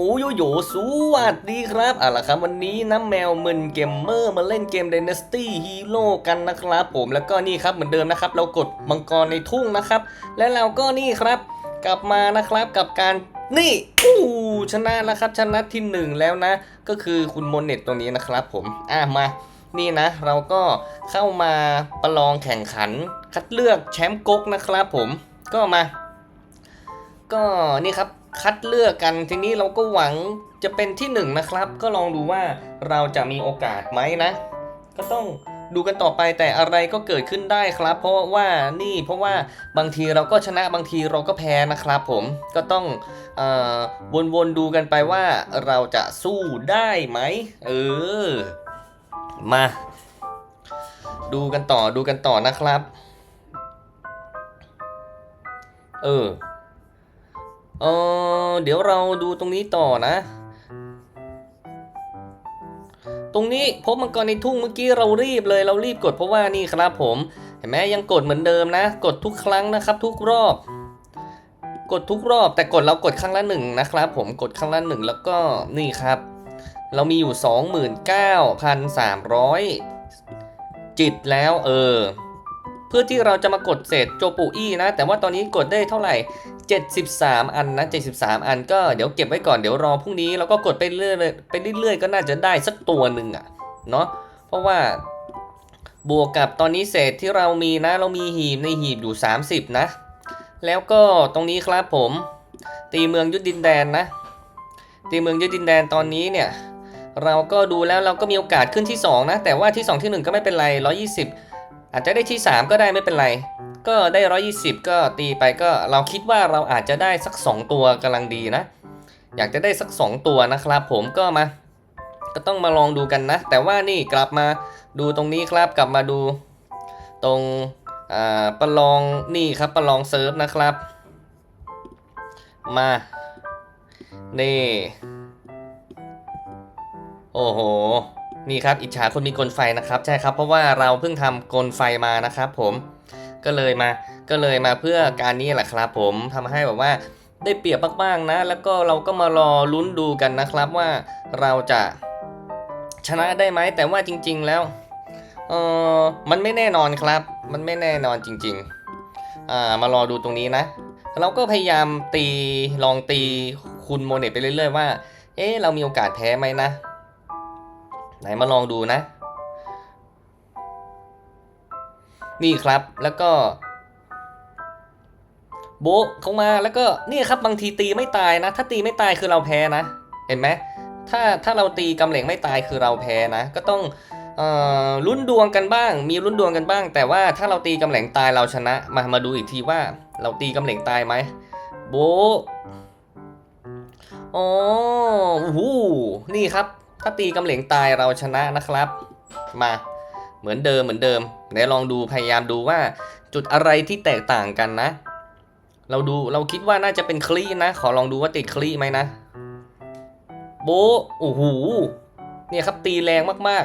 โอ้โยโยสวัสดีครับเอาล่ะครับวันนี้น้ำแมวมึนเกมเมอร์มาเล่นเกม Dynasty Hero กันนะครับผมแล้วก็นี่ครับเหมือนเดิมนะครับ เรากดมังกรในทุ่งนะครับ และเราก็นี่ครับ กลับมานะครับกับการนี่อู้ชนะแล้วครับชนะที่หนึ่งแล้วนะ ก็คือคุณโมเน็ตตรงนี้นะครับผมอะมานี่นะ เราก็เข้ามาประลองแข่งขัน คัดเลือกแชมป์ก๊กนะครับผมก็มา ก็นี่ครับ คัดเลือกกันทีนี้เราก็หวังจะเป็นที่หนึ่งนะครับ ก็ลองดูว่าเราจะมีโอกาสไหมนะ ก็ต้องดูกันต่อไปแต่อะไรก็เกิดขึ้นได้ครับ เพราะว่านี่เพราะว่าบางทีเราก็ชนะบางทีเราก็แพ้นะครับผมก็ต้องออวนๆดูกันไปว่าเราจะสู้ได้ไหมเออ มา ดูกันต่อดูกันต่อนะครับ เออ เออเดี๋ยวเราดูตรงนี้ต่อนะ ตรงนี้พบมังกรในทุ่งเมื่อกี้เรารีบเลยเรารีบกดเพราะว่านี่ครับผม เห็นไหมยังกดเหมือนเดิมนะ กดทุกครั้งนะครับ ทุกรอบ กดทุกรอบ แต่กดเรากดครั้งละหนึ่งนะครับผมกดครั้งละหนึ่งแล้วก็นี่ครับ เรามีอยู่ 29,300 จิตแล้วเออ เพื่อที่เราจะมากดเศษโจปูอี้นะ แต่ว่าตอนนี้กดได้เท่าไหร่ 73 อันนะ 73 อันก็เดี๋ยวเก็บไว้ก่อนเดี๋ยวรอพรุ่งนี้แล้วก็กดไปเรื่อยๆไปเรื่อยๆ ก็น่าจะได้สักตัวหนึ่งอะเนาะเพราะว่าบวกกับตอนนี้เศษที่เรามีนะ เรามีหีบในหีบอยู่ 30 นะ แล้วก็ตรงนี้ครับผม ตีเมืองยุดดินแดนนะ ตีเมืองยุดดินแดนตอนนี้เนี่ย เราก็ดูแล้วเราก็มีโอกาสขึ้นที่ 2 นะ แต่ว่าที่ 2 ที่ 1 ก็ไม่เป็นไร 120 อาจจะได้ที่ 3 ก็ได้ไม่เป็นไร ก็ได้ 120 ก็ตีไปก็เราคิดว่าเราอาจจะได้สัก 2 ตัวกำลังดีนะ อยากจะได้สัก 2 ตัวนะครับ ผมก็มา ก็ต้องมาลองดูกันนะ แต่ว่านี่กลับมาดูตรงนี้ครับกลับมาดูตรงประลองนี่ครับประลองเซิร์ฟนะครับ มา นี่ โอ้โห นี่ครับอิจฉาคนมีกลไฟนะครับใช่ครับเพราะว่าเราเพิ่งทำกลไฟมานะครับผมก็เลยมาก็เลยมาเพื่อการนี้แหละครับผมทำให้แบบว่าได้เปรียบมากๆนะ แล้วก็เราก็มารอลุ้นดูกันนะครับว่าเราจะชนะได้ไหมแต่ว่าจริง ๆแล้วเออมันไม่แน่นอนครับ มันไม่แน่นอนจริงๆอ่ามารอดูตรงนี้นะ เราก็พยายามตีลองตีคุณโมเนตไปเรื่อย ๆ ว่า เอ๊ะเรามีโอกาสแพ้ไหมนะ ไหนมาลองดูนะ นี่ครับแล้วก็ โบเข้ามาแล้วก็นี่ครับบางทีตีไม่ตายนะ ถ้าตีไม่ตายคือเราแพ้นะ เห็นไหมถ้าถ้าเราตีกำเหลงไม่ตายคือเราแพ้นะ ก็ต้องออลุ้นดวงกันบ้าง มีลุ้นดวงกันบ้าง แต่ว่าถ้าเราตีกำเหลงตายเราชนะ มามาดูอีกทีว่า เราตีกำเหลงตายไหมโบอ๋อโอ้โหนี่ครับ ถ้าตีกำเหลงตายเราชนะนะครับ มาเหมือนเดิมเหมือนเดิมเดี๋ยวลองดูพยายามดูว่าจุดอะไรที่แตกต่างกันนะ เราดูเราคิดว่าน่าจะเป็นคลีนะ ขอลองดูว่าติดคลีไหมนะ โบโอ้โหเนี่ยครับตีแรงมาก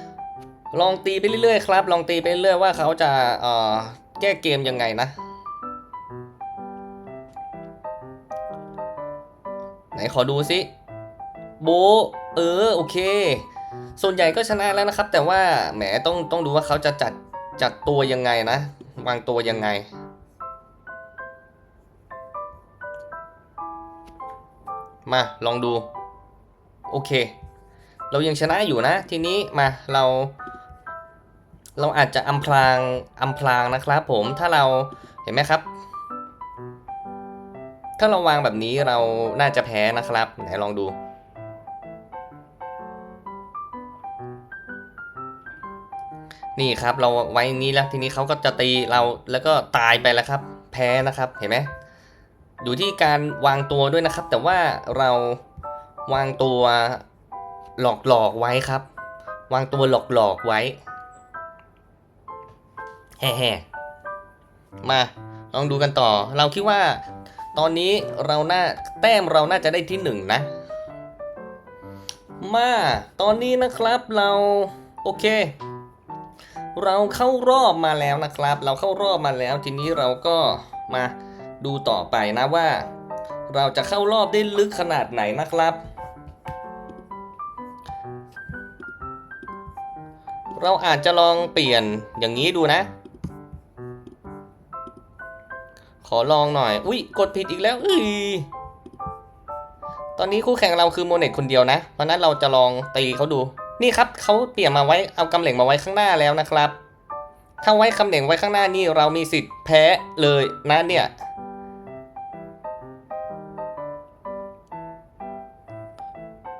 ๆ ลองตีไปเรื่อยๆครับ ลองตีไปเรื่อยว่าเขาจะแก้เกมยังไงนะ ไหนขอดูสิโบเออโอเค ส่วนใหญ่ก็ชนะแล้วนะครับ แต่ว่าแหมต้องต้องดูว่าเขาจะจัดจัดตัวยังไงนะ วางตัวยังไง มาลองดู โอเค เรายังชนะอยู่นะ ทีนี้มาเรา เราอาจจะอำพรางอำพรางนะครับผมถ้าเราเห็นไหมครับ ถ้าเราวางแบบนี้เราน่าจะแพ้นะครับไหนลองดู นี่ครับเราไว้นี้แล้วทีนี้เขาก็จะตีเราแล้วก็ตายไปแล้วครับ แพ้นะครับเห็นไหมอยู่ที่การวางตัวด้วยนะครับ แต่ว่าเราวางตัวหลอกหลอกไว้ครับ วางตัวหลอกหลอกไว้แฮ่ๆมาลองดูกันต่อ เราคิดว่า ตอนนี้เราน่าแต้มเราน่าจะได้ที่หนึ่งนะ มาตอนนี้นะครับเราโอเค เราเข้ารอบมาแล้วนะครับ เราเข้ารอบมาแล้วทีนี้เราก็มาดูต่อไปนะว่า เราจะเข้ารอบได้ลึกขนาดไหนนะครับ เราอาจจะลองเปลี่ยนอย่างนี้ดูนะ ขอลองหน่อย อุ้ยกดผิดอีกแล้วอ้ยตอนนี้คู่แข่งเราคือโมเนตคนเดียวนะ เพราะนั้นเราจะลองตีเขาดู นี่ครับเขาเปลี่ยนมาไว้เอากำเหล็งมาไว้ข้างหน้าแล้วนะครับ ถ้าไว้คำเหล็งไว้ข้างหน้านี่เรามีสิทธิ์แพ้เลยนะเนี่ย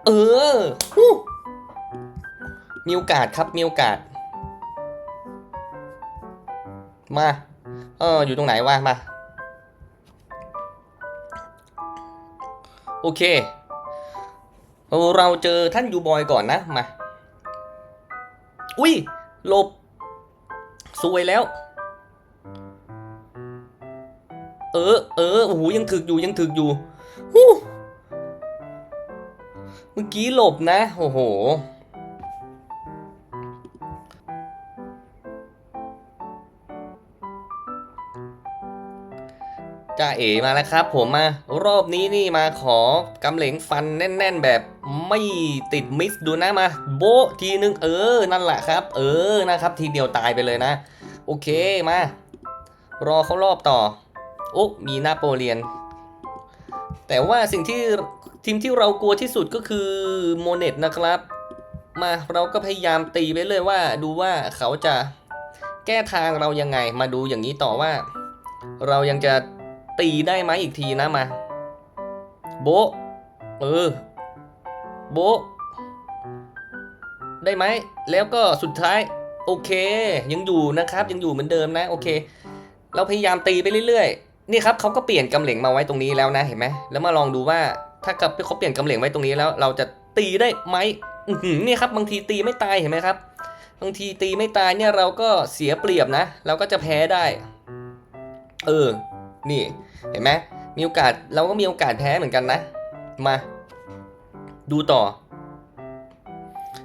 เออหูมีโอกาสครับมีโอกาส มา เอออยู่ตรงไหนวะมา โอเค เราเจอท่านยูบอยก่อนนะ มา อุ้ยหลบสวยแล้ว เออ เออ โอ้โห ยังถึกอยู่ ยังถึกอยู่ เมื่อกี้หลบนะ โอ้โห จ้าเอ๋มาแล้วครับ ผมมารอบนี้นี่มาขอกำเหลงฟันแน่น ๆ แบบไม่ติดมิสดูนะมาโบทีนึงเออนั่นแหละครับ เออนะครับ ทีเดียวตายไปเลยนะ โอเคมา รอเขารอบต่อโอ้มีนาโปเลียน แต่ว่าสิ่งที่ทีมที่เรากลัวที่สุดก็คือโมเนตนะครับ มาเราก็พยายามตีไปเลยว่า ดูว่าเขาจะแก้ทางเรายังไงมาดูอย่างนี้ต่อว่า เรายังจะ ตีได้ไหมอีกทีนะมา โบเออ โบได้ไหม แล้วก็สุดท้าย โอเค ยังอยู่นะครับ ยังอยู่เหมือนเดิมนะ โอเค เราพยายามตีไปเรื่อยๆ นี่ครับเขาก็เปลี่ยนกำเหล็งมาไว้ตรงนี้แล้วนะ เห็นไหม แล้วมาลองดูว่า ถ้ากับเขาเปลี่ยนกำเหล็งไว้ตรงนี้แล้ว เราจะตีได้ไหมนี่ครับ บางทีตีไม่ตาย เห็นไหมครับ บางทีตีไม่ตายเนี่ยเราก็เสียเปรียบนะ เราก็จะแพ้ได้ เออ นี่เห็นไหมมีโอกาสเราก็มีโอกาสแพ้เหมือนกันนะ มา ดูต่อ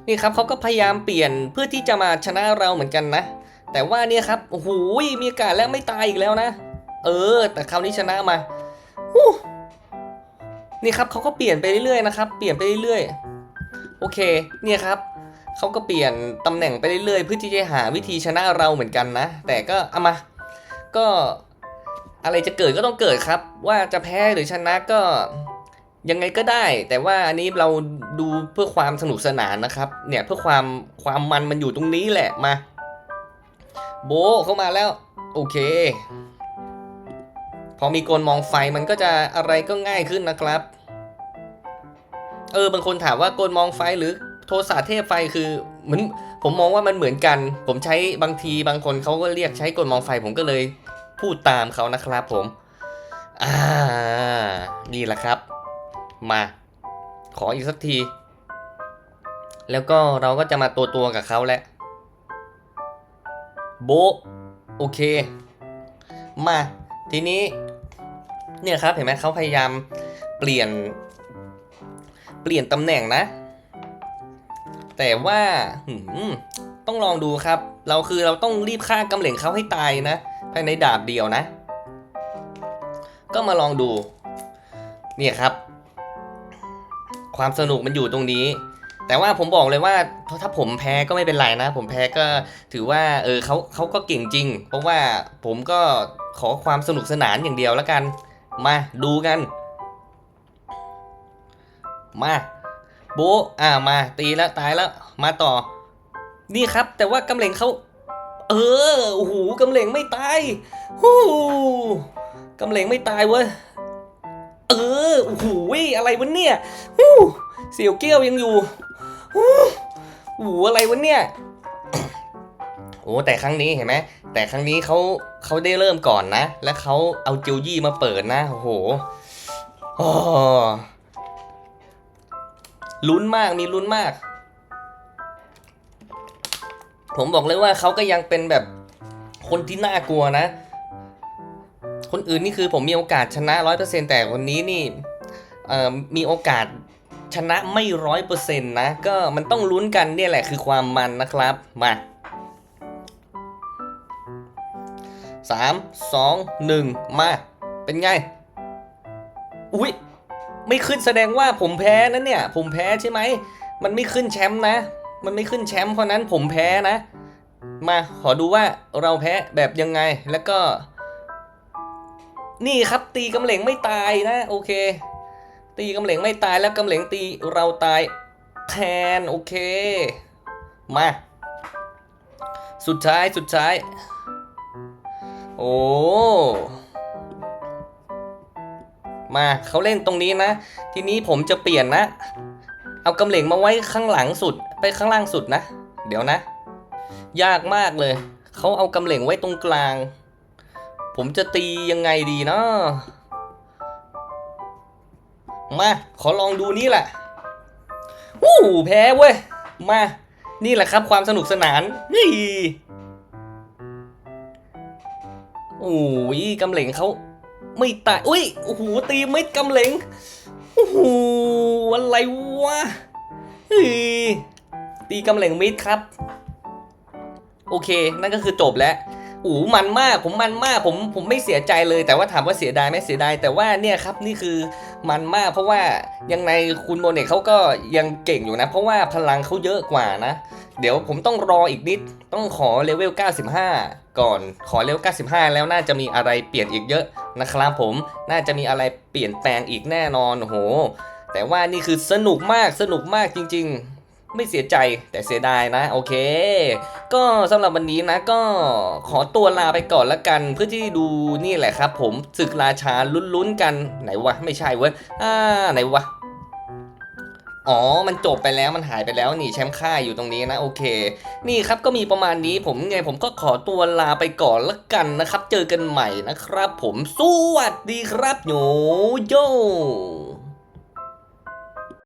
นี่ครับเขาก็พยายามเปลี่ยนเพื่อที่จะมาชนะเราเหมือนกันนะ แต่ว่าเนี่ยครับโอ้โหมีโอกาสแล้วไม่ตายอีกแล้วนะ เออ แต่คราวนี้ชนะมานี่ครับเขาก็เปลี่ยนไปเรื่อยๆนะครับ เปลี่ยนไปเรื่อยๆ โอเค เนี่ยครับเขาก็เปลี่ยนตำแหน่งไปเรื่อยๆ เพื่อที่จะหาวิธีชนะเราเหมือนกันนะ แต่ก็เอามา ก็ อะไรจะเกิดก็ต้องเกิดครับ ว่าจะแพ้หรือชนะก็ยังไงก็ได้ แต่ว่าอันนี้เราดูเพื่อความสนุกสนานนะครับ เนี่ยเพื่อความความมันมันอยู่ตรงนี้แหละมา โบเข้ามาแล้ว โอเค พอมีกลมองไฟมันก็จะอะไรก็ง่ายขึ้นนะครับ เออบางคนถามว่ากลมองไฟหรือโทสะเทพไฟคือเหมือนผมมองว่ามันเหมือนกัน ผมใช้บางทีบางคนเขาก็เรียกใช้กลมองไฟผมก็เลย พูดตามเขานะครับผม อ่า นี่แหละครับ มา ขออีกสักที แล้วก็เราก็จะมาตัวตัวกับเขาแหละ โบ โอเค มา ทีนี้ เนี่ยครับ เห็นไหมเขาพยายามเปลี่ยน เปลี่ยนตำแหน่งนะ แต่ว่าต้องลองดูครับ เราคือเราต้องรีบฆ่ากำเหล่งเขาให้ตายนะ ภายในดาบเดียวนะ ก็มาลองดู เนี่ยครับ ความสนุกมันอยู่ตรงนี้ แต่ว่าผมบอกเลยว่าถ้าผมแพ้ก็ไม่เป็นไรนะ ผมแพ้ก็ถือว่า เออเขาเขาก็เก่งจริง เพราะว่าผมก็ขอความสนุกสนานอย่างเดียวแล้วกัน มาดูกัน มาโบอ่ามาตีแล้วตายแล้วมาต่อ นี่ครับ แต่ว่ากำเหลงเขา เออโอ้โหกำเหลงไม่ตายฮู้กำเหลงไม่ตายเว้ย เออโอ้โหอะไรวะเนี่ยฮู้เสี่ยวเกี้ยวยังอยู่ฮู้โอ้โหอะไรวะเนี่ย โอ้แต่ครั้งนี้เห็นไหมแต่ครั้งนี้เขาเขาได้เริ่มก่อนนะ แล้วเขาเอาจิวยี่มาเปิดนะโอ้โหอ๋อลุ้นมากมีลุ้นมาก ผมบอกเลยว่าเขาก็ยังเป็นแบบคนที่น่ากลัวนะ คนอื่นนี่คือผมมีโอกาสชนะร้อยเปอร์เซ็นแต่คนนี้นี่มีโอกาสชนะไม่ร้อยเปอร์เซ็นต์นะ ก็มันต้องลุ้นกันเนี่ยแหละคือความมันนะครับ มาสามสองหนึ่งมา เป็นไง อุ้ยไม่ขึ้นแสดงว่าผมแพ้นะเนี่ย ผมแพ้ใช่ไหม มันไม่ขึ้นแชมป์นะ มันไม่ขึ้นแชมป์เพราะนั้นผมแพ้นะ มาขอดูว่าเราแพ้แบบยังไงแล้วก็ นี่ครับตีกำเหลงไม่ตายนะ โอเค ตีกำเหลงไม่ตายแล้วกำเหลงตีเราตายแทนโอเค มา สุดท้ายสุดท้าย โอ้มาเขาเล่นตรงนี้นะ ทีนี้ผมจะเปลี่ยนนะ เอากำเหลงมาไว้ข้างหลังสุด ไปข้างล่างสุดนะ เดี๋ยวนะ ยากมากเลย เขาเอากำเหล่งไว้ตรงกลาง ผมจะตียังไงดีเนาะมา ขอลองดูนี่แหละวู้แพ้เว้ย มา นี่แหละครับความสนุกสนาน นี่โอ้ยกำเหลงเขาไม่ตาย อุ้ย โอ้โห ตีไม่กำเหลง โอ้โห อะไรวะเฮ้ย ตีกำเหลงมิดครับ โอเค นั่นก็คือจบแล้วอ้โหมันมากผมมันมากผมผมไม่เสียใจเลย แต่ว่าถามว่าเสียดายไหมเสียดายแต่ว่าเนี่ยครับนี่คือมันมากเพราะว่ายังไงคุณโมเนกเขาก็ยังเก่งอยู่นะ เพราะว่าพลังเขาเยอะกว่านะ เดี๋ยวผมต้องรออีกนิดต้องขอเลเวล 95 ก่อนขอเลเวล 95 แล้วน่าจะมีอะไรเปลี่ยนอีกเยอะนะครับผมน่าจะมีอะไรเปลี่ยนแปลงอีกแน่นอนโอ้โหแต่ว่านี่คือสนุกมากสนุกมากจริง ๆ ไม่เสียใจแต่เสียดายนะโอเค ก็สำหรับวันนี้นะก็ขอตัวลาไปก่อนละกัน เพื่อที่ดูนี่แหละครับ ผมศึกราชาลุ้นๆกันไหนวะไม่ใช่เว้ยอ่าไหนวะอ๋อ มันจบไปแล้ว มันหายไปแล้วนี่แชมป์ค่ายอยู่ตรงนี้นะโอเค นี่ครับก็มีประมาณนี้ผมไงผมก็ขอตัวลาไปก่อนละกันนะครับ เจอกันใหม่นะครับ ผมสวัสดีครับโยโย